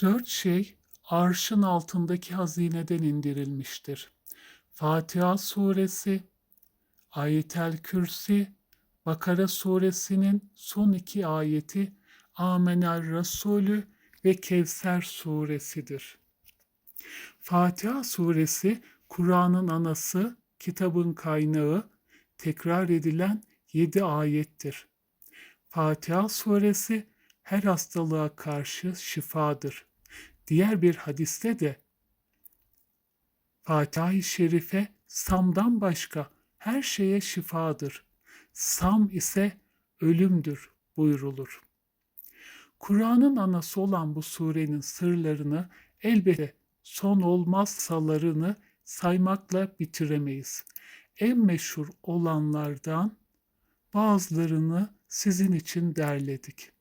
Dört şey arşın altındaki hazineden indirilmiştir. Fatiha suresi, Ayetel Kürsi, Bakara suresinin son iki ayeti Amener Resulü ve Kevser suresidir. Fatiha suresi Kur'an'ın anası, kitabın kaynağı, tekrar edilen yedi ayettir. Fatiha suresi her hastalığa karşı şifadır. Diğer bir hadiste de Fatiha-i Şerife Sam'dan başka her şeye şifadır. Sam ise ölümdür buyurulur. Kur'an'ın anası olan bu surenin sırlarını elbette son olmazsalarını saymakla bitiremeyiz. En meşhur olanlardan bazılarını sizin için derledik.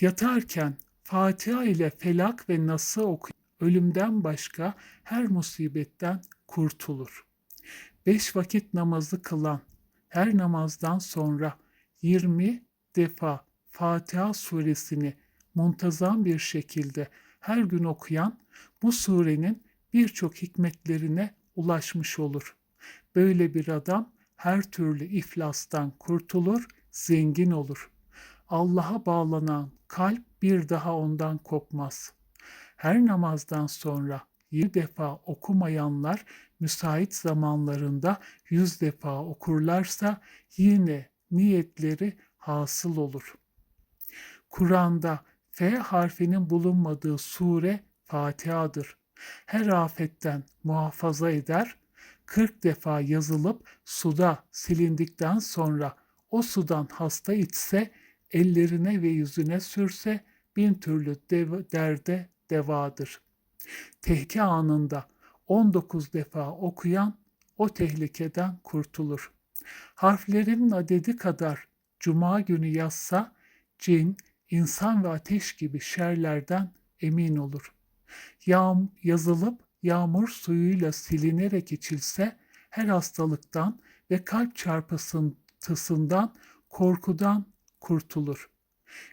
Yatarken Fatiha ile Felak ve Nas'ı okuyup ölümden başka her musibetten kurtulur. Beş vakit namazı kılan her namazdan sonra 20 defa Fatiha suresini muntazam bir şekilde her gün okuyan bu surenin birçok hikmetlerine ulaşmış olur. Böyle bir adam her türlü iflastan kurtulur, zengin olur. Allah'a bağlanan kalp bir daha ondan kopmaz. Her namazdan sonra yedi defa okumayanlar müsait zamanlarında yüz defa okurlarsa yine niyetleri hasıl olur. Kur'an'da F harfinin bulunmadığı sure Fatiha'dır. Her afetten muhafaza eder, 40 defa yazılıp suda silindikten sonra o sudan hasta içse, ellerine ve yüzüne sürse bin türlü dev, derde devadır. Tehlike anında 19 defa okuyan o tehlikeden kurtulur. Harflerin adedi kadar cuma günü yazsa cin, insan ve ateş gibi şerlerden emin olur. Yağm yazılıp yağmur suyuyla silinerek içilse her hastalıktan ve kalp çarpıntısından, korkudan kurtulur.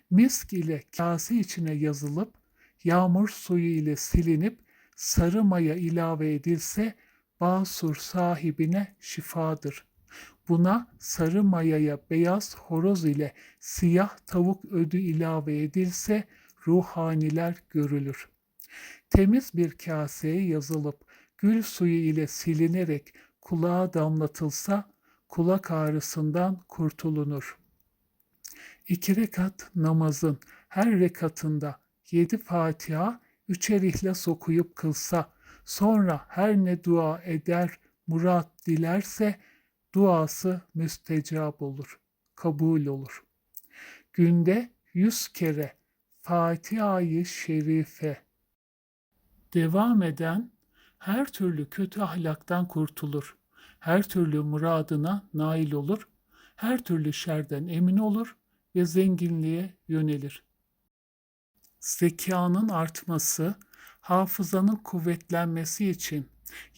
Misk ile kase içine yazılıp yağmur suyu ile silinip sarı maya ilave edilse basur sahibine şifadır. Buna sarı mayaya beyaz horoz ile siyah tavuk ödü ilave edilse ruhaniler görülür. Temiz bir kaseye yazılıp gül suyu ile silinerek kulağa damlatılsa kulak ağrısından kurtulunur. İki rekat namazın her rekatında yedi Fatiha, üçer ihlas okuyup kılsa, sonra her ne dua eder, murat dilerse, duası müstecap olur, kabul olur. Günde yüz kere Fatiha-i Şerife devam eden her türlü kötü ahlaktan kurtulur. Her türlü muradına nail olur. Her türlü şerden emin olur ve zenginliğe yönelir. Zekanın artması, hafızanın kuvvetlenmesi için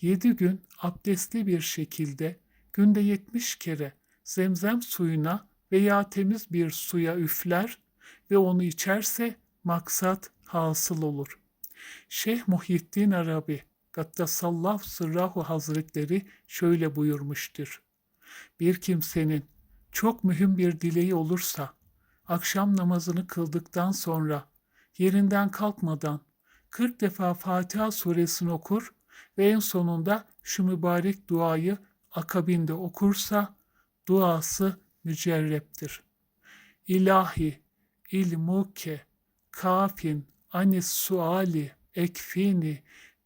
7 gün abdestli bir şekilde günde 70 kere zemzem suyuna veya temiz bir suya üfler ve onu içerse maksat hasıl olur. Şeyh Muhyiddin Arabi Gaddasallah Sırrahu Hazretleri şöyle buyurmuştur. Bir kimsenin çok mühim bir dileği olursa, akşam namazını kıldıktan sonra yerinden kalkmadan 40 defa Fatiha suresini okur ve en sonunda şu mübarek duayı akabinde okursa duası mücerreptir. İlahi ilmuke kafin anis suali ekfini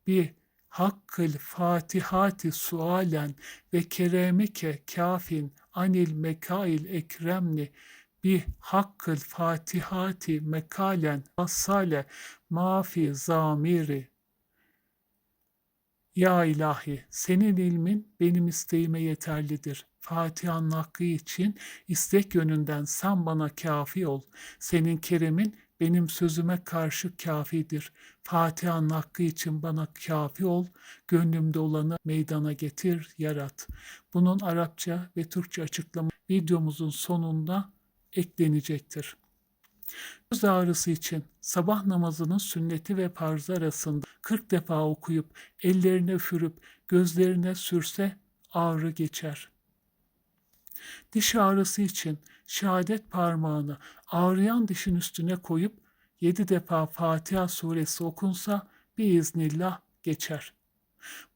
bi hakkıl fatihati sualen ve keremike kafin anil mekail ekremni bi hakkıl fatihati mekalen asale mafi zamiri ya ilahi, senin ilmin benim isteğime yeterlidir. Fatiha'nın hakkı için istek yönünden sen bana kafi ol. Senin keremin benim sözüme karşı kafidir. Fatiha'nın hakkı için bana kafi ol. Gönlümde olanı meydana getir, yarat. Bunun Arapça ve Türkçe açıklama videomuzun sonunda eklenecektir. Göz ağrısı için sabah namazının sünneti ve farzı arasında 40 defa okuyup ellerine üfürüp gözlerine sürse ağrı geçer. Diş ağrısı için şehadet parmağını ağrıyan dişin üstüne koyup 7 defa Fatiha suresi okunsa biiznillah geçer.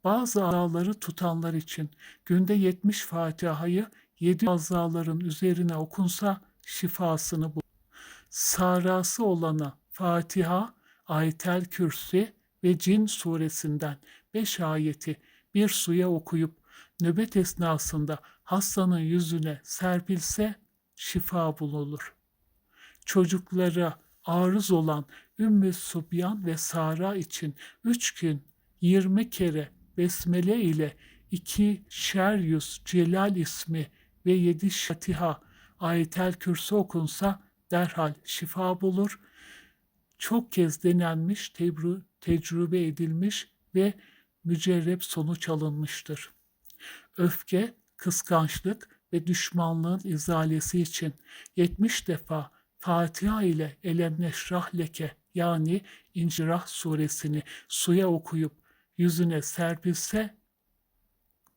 Bazı azaları tutanlar için günde 70 Fatiha'yı 7 azaların üzerine okunsa şifasını bulur. Sarası olana Fatiha, Ayetel Kürsi ve Cin suresinden 5 ayeti bir suya okuyup nöbet esnasında hastanın yüzüne serpilse şifa bulunur. Çocuklara arız olan Ümmü Subyan ve Sara için üç gün 20 kere Besmele ile iki şeryüz Celal ismi ve yedi Fatiha Ayetel Kürsi okunsa derhal şifa bulur. Çok kez denenmiş, tebru, tecrübe edilmiş ve mücerrep sonuç alınmıştır. Öfke, kıskançlık ve düşmanlığın izalesi için 70 defa Fatiha ile Elem Leke yani İncirah suresini suya okuyup yüzüne serpilse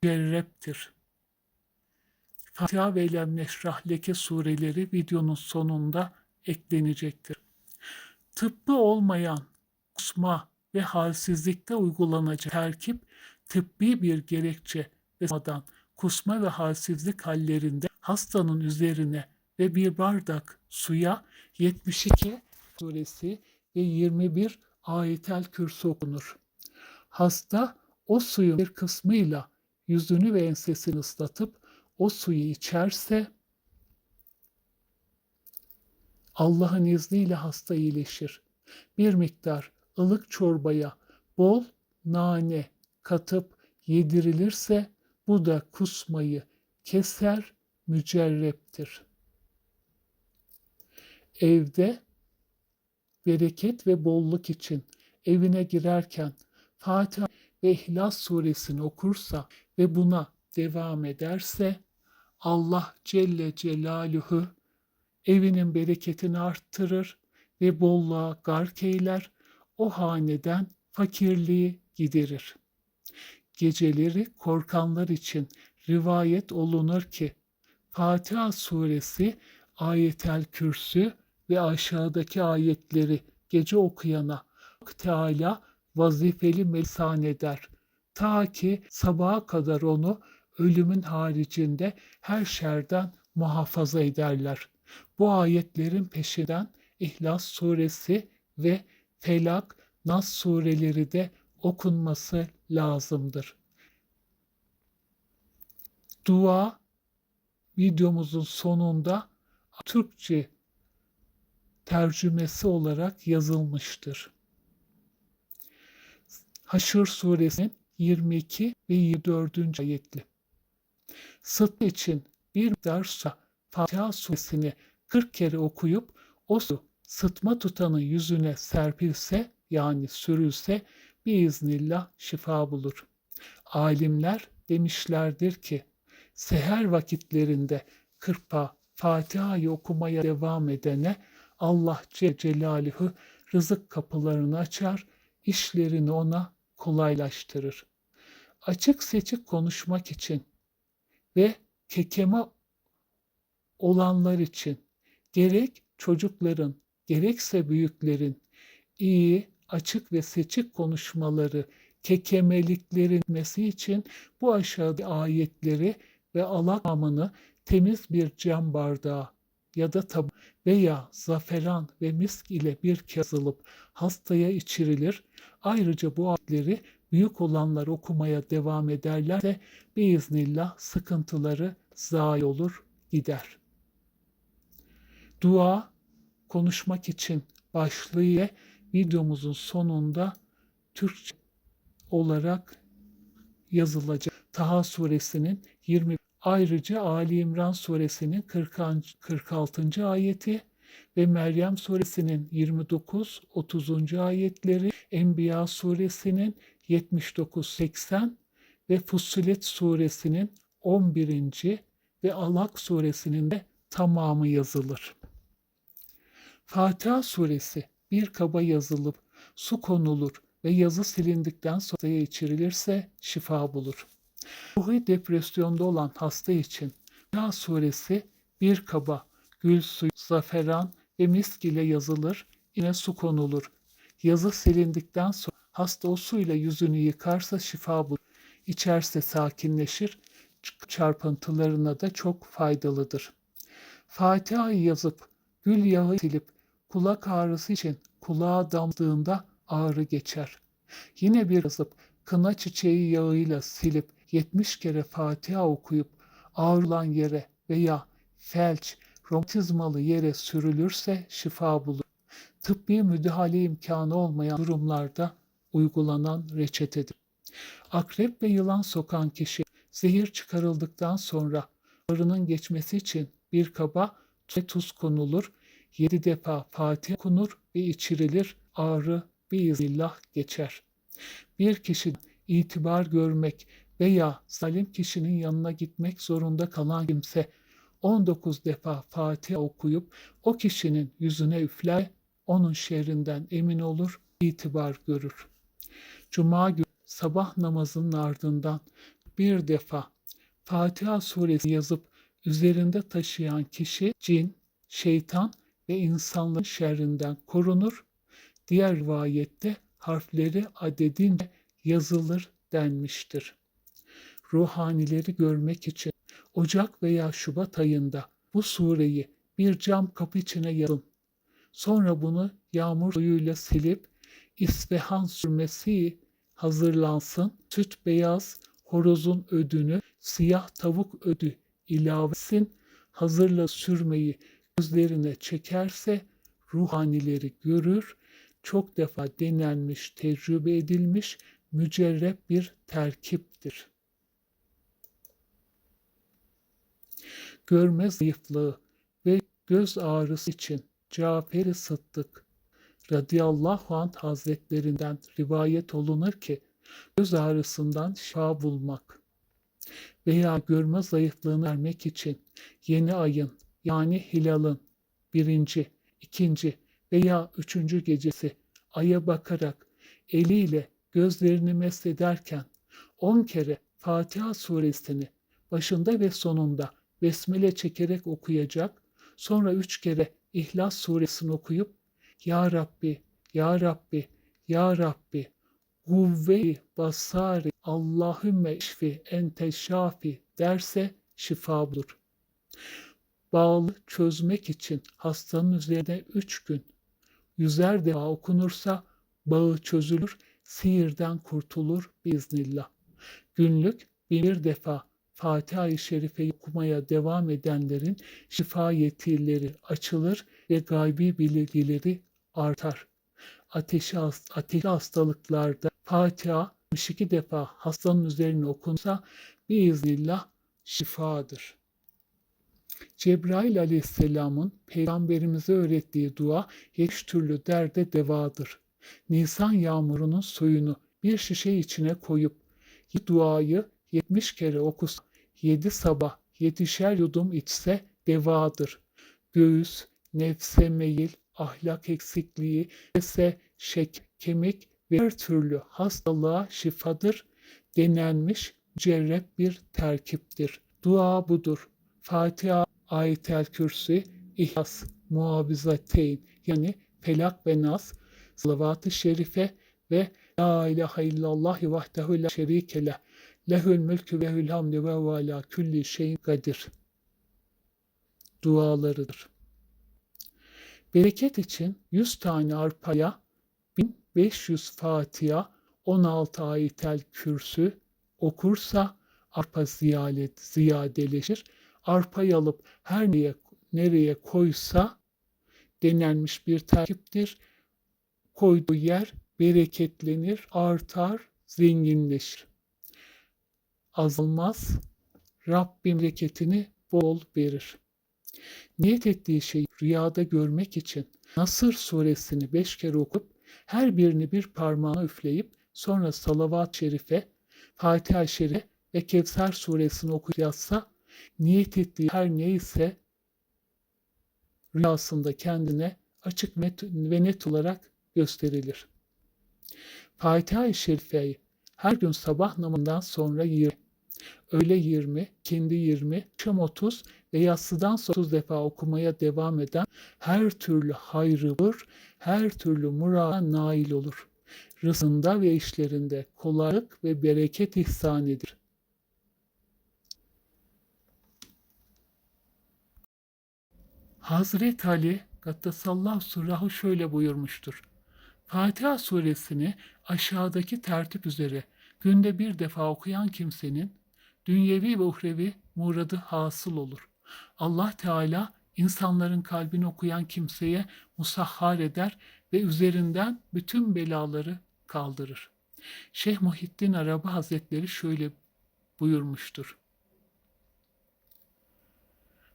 cerreptir. Fatiha ve Elem Neşrah Leke sureleri videonun sonunda eklenecektir. Tıbbı olmayan kusma ve halsizlikte uygulanacak terkip tıbbi bir gerekçe ve olmadan kusma ve halsizlik hallerinde hastanın üzerine ve bir bardak suya 72 suresi ve 21 ayetel kürsü okunur. Hasta o suyun bir kısmıyla yüzünü ve ensesini ıslatıp o suyu içerse Allah'ın izniyle hasta iyileşir. Bir miktar ılık çorbaya bol nane katıp yedirilirse bu da kusmayı keser, mücerreptir. Evde bereket ve bolluk için evine girerken Fatiha ve İhlas suresini okursa ve buna devam ederse Allah Celle Celaluhu evinin bereketini arttırır ve bolluğa gark eyler, o haneden fakirliği giderir. Geceleri korkanlar için rivayet olunur ki Fatiha suresi ayetel kürsü ve aşağıdaki ayetleri gece okuyana Teala vazifeli melisan eder. Ta ki sabaha kadar onu ölümün haricinde her şerden muhafaza ederler. Bu ayetlerin peşinden İhlas suresi ve Felak, Nas sureleri de okunması lazımdır. Dua videomuzun sonunda Türkçe tercümesi olarak yazılmıştır. Haşr suresinin 22 ve 24. ayetli. Sıt için bir dersa Fatiha suresini 40 kere okuyup o su sıtma tutanın yüzüne serpilse yani sürülse biiznillah şifa bulur. Alimler demişlerdir ki seher vakitlerinde kırpa Fatiha'yı okumaya devam edene Allah Celaluhu rızık kapılarını açar, işlerini ona kolaylaştırır. Açık seçik konuşmak için ve kekeme olanlar için gerek çocukların gerekse büyüklerin iyi, açık ve seçik konuşmaları, kekemeliklerin mesi için bu aşağıda ayetleri ve alakamını temiz bir cam bardağı ya da tab veya zaferan ve misk ile bir kez alıp hastaya içirilir. Ayrıca bu ayetleri büyük olanlar okumaya devam ederlerse biiznillah sıkıntıları zayi olur gider. Dua konuşmak için başlığı videomuzun sonunda Türkçe olarak yazılacak. Taha suresinin 20 ayrıca Ali İmran suresinin 40. 46. ayeti ve Meryem suresinin 29 30. ayetleri, Enbiya suresinin 79 80 ve Fussilet suresinin 11. ve Alak suresinin de tamamı yazılır. Fatiha suresi bir kaba yazılıp su konulur ve yazı silindikten sonra içirilirse şifa bulur. Ruhi depresyonda olan hasta için Fatiha suresi bir kaba gül suyu, zaferan ve misk ile yazılır, yine su konulur. Yazı silindikten sonra hasta o suyla yüzünü yıkarsa şifa bulur. İçerse sakinleşir, çarpıntılarına da çok faydalıdır. Fatiha'yı yazıp gül yağı silip kulak ağrısı için kulağa damladığında ağrı geçer. Yine bir yazıp kına çiçeği yağıyla silip 70 kere Fatiha okuyup ağrılan yere veya felç, romatizmalı yere sürülürse şifa bulur. Tıbbi müdahale imkanı olmayan durumlarda uygulanan reçetedir. Akrep ve yılan sokan kişi zehir çıkarıldıktan sonra ağrının geçmesi için bir kaba tuz konulur, yedi defa Fatiha okunur ve içirilir, ağrı biiznillah geçer. Bir kişinin itibar görmek veya zalim kişinin yanına gitmek zorunda kalan kimse 19 defa Fatiha okuyup o kişinin yüzüne üfler, onun şerrinden emin olur, itibar görür. Cuma günü sabah namazının ardından bir defa Fatiha suresi yazıp üzerinde taşıyan kişi cin, şeytan ve insanların şerrinden korunur. Diğer rivayette harfleri adedince yazılır denmiştir. Ruhanileri görmek için Ocak veya Şubat ayında bu sureyi bir cam kapı içine yazın. Sonra bunu yağmur suyuyla silip İsvehan sürmesi hazırlansın. Süt beyaz horozun ödünü, siyah tavuk ödü ilavesin. Hazırla sürmeyi gözlerine çekerse ruhanileri görür. Çok defa denenmiş, tecrübe edilmiş mücerrep bir terkiptir. Görme zayıflığı ve göz ağrısı için Cafer-i Sıddık radıyallahu anh hazretlerinden rivayet olunur ki göz ağrısından şifa bulmak veya görme zayıflığını vermek için yeni ayın yani hilalın birinci, ikinci veya üçüncü gecesi aya bakarak eliyle gözlerini meslederken on kere Fatiha suresini başında ve sonunda besmele çekerek okuyacak, sonra üç kere İhlas suresini okuyup Ya Rabbi, Ya Rabbi, Ya Rabbi, kuvve basari Allahümme işfi ente şafi derse şifa bulur. Bağlı çözmek için hastanın üzerine üç gün yüzer defa okunursa bağı çözülür, sihirden kurtulur biiznillah. Günlük bir defa Fatiha-i Şerife'yi okumaya devam edenlerin şifa yetileri açılır ve gaybi bilgileri artar. Ateşi, ateşli hastalıklarda Fatiha 72 defa hastanın üzerine okunsa biiznillah şifadır. Cebrail aleyhisselamın peygamberimize öğrettiği dua yetmiş türlü derde devadır. Nisan yağmurunun suyunu bir şişe içine koyup duayı 70 kere okusa, 7 sabah 7'şer yudum içse devadır. Göğüs, nefse meyil, ahlak eksikliği, ise şek, kemik ve her türlü hastalığa şifadır denenmiş mücerrep bir terkiptir. Dua budur. Fatiha, Ayet-el Kürsi, İhlas, Muavizateyn yani Felak ve Nas, Salavat-ı Şerife ve La ilahe illallah vahdehu la şerike. Lehül mülkü ve hül hamdi ve vala külli şeyin kadir. Dualarıdır. Bereket için 100 tane arpaya 1500 Fatiha 16 ayetel kürsü okursa arpa ziyadet, ziyadeleşir. Arpayı alıp her neye, nereye koysa denenmiş bir terkiptir. Koyduğu yer bereketlenir, artar, zenginleşir. Azalmaz, Rabbim bereketini bol verir. Niyet ettiği şeyi rüyada görmek için Nasır suresini beş kere okup her birini bir parmağına üfleyip sonra salavat-ı şerife, Fatiha-i şerife ve Kevser suresini okuyup yatsa niyet ettiği her neyse rüyasında kendine açık net ve net olarak gösterilir. Fatiha-i Şerife'yi her gün sabah namazından sonra 20, öğle 20, kendi 20, akşam 30 ve yatsıdan sonra 30 defa okumaya devam eden her türlü hayrı bulur, her türlü murada nail olur. Rızında ve işlerinde kolaylık ve bereket ihsan edir. Hazreti Ali Gattesallahu Surahı şöyle buyurmuştur. Fatiha suresini aşağıdaki tertip üzere günde bir defa okuyan kimsenin dünyevi ve uhrevi muradı hasıl olur. Allah Teala insanların kalbini okuyan kimseye musahhar eder ve üzerinden bütün belaları kaldırır. Şeyh Muhittin Arabi Hazretleri şöyle buyurmuştur.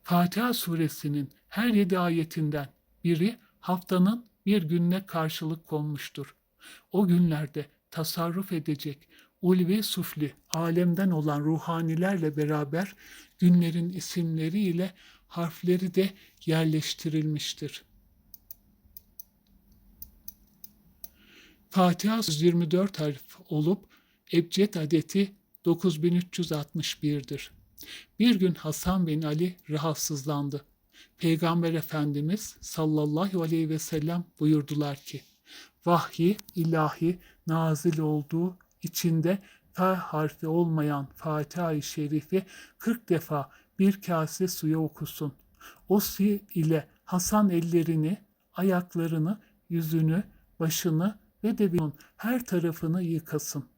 Fatiha suresinin her yedi ayetinden biri haftanın bir gününe karşılık konmuştur. O günlerde tasarruf edecek ulvi sufli alemden olan ruhanilerle beraber günlerin isimleriyle harfleri de yerleştirilmiştir. Fatiha 124 harf olup ebced adeti 9361'dir. Bir gün Hasan bin Ali rahatsızlandı. Peygamber Efendimiz sallallahu aleyhi ve sellem buyurdular ki, vahyi ilahi nazil olduğu içinde F harfi olmayan Fatiha-i Şerifi 40 defa bir kase suya okusun. O su ile Hasan ellerini, ayaklarını, yüzünü, başını ve de her tarafını yıkasın.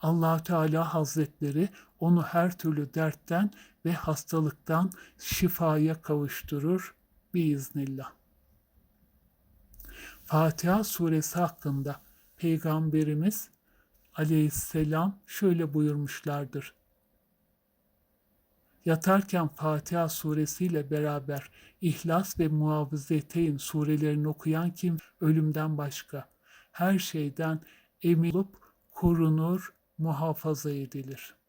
allah Teala Hazretleri onu her türlü dertten ve hastalıktan şifaya kavuşturur biiznillah. Fatiha suresi hakkında Peygamberimiz aleyhisselam şöyle buyurmuşlardır. Yatarken Fatiha suresiyle beraber İhlas ve Muavizeteyn surelerini okuyan kim ölümden başka her şeyden emin olup korunur, muhafaza edilir.''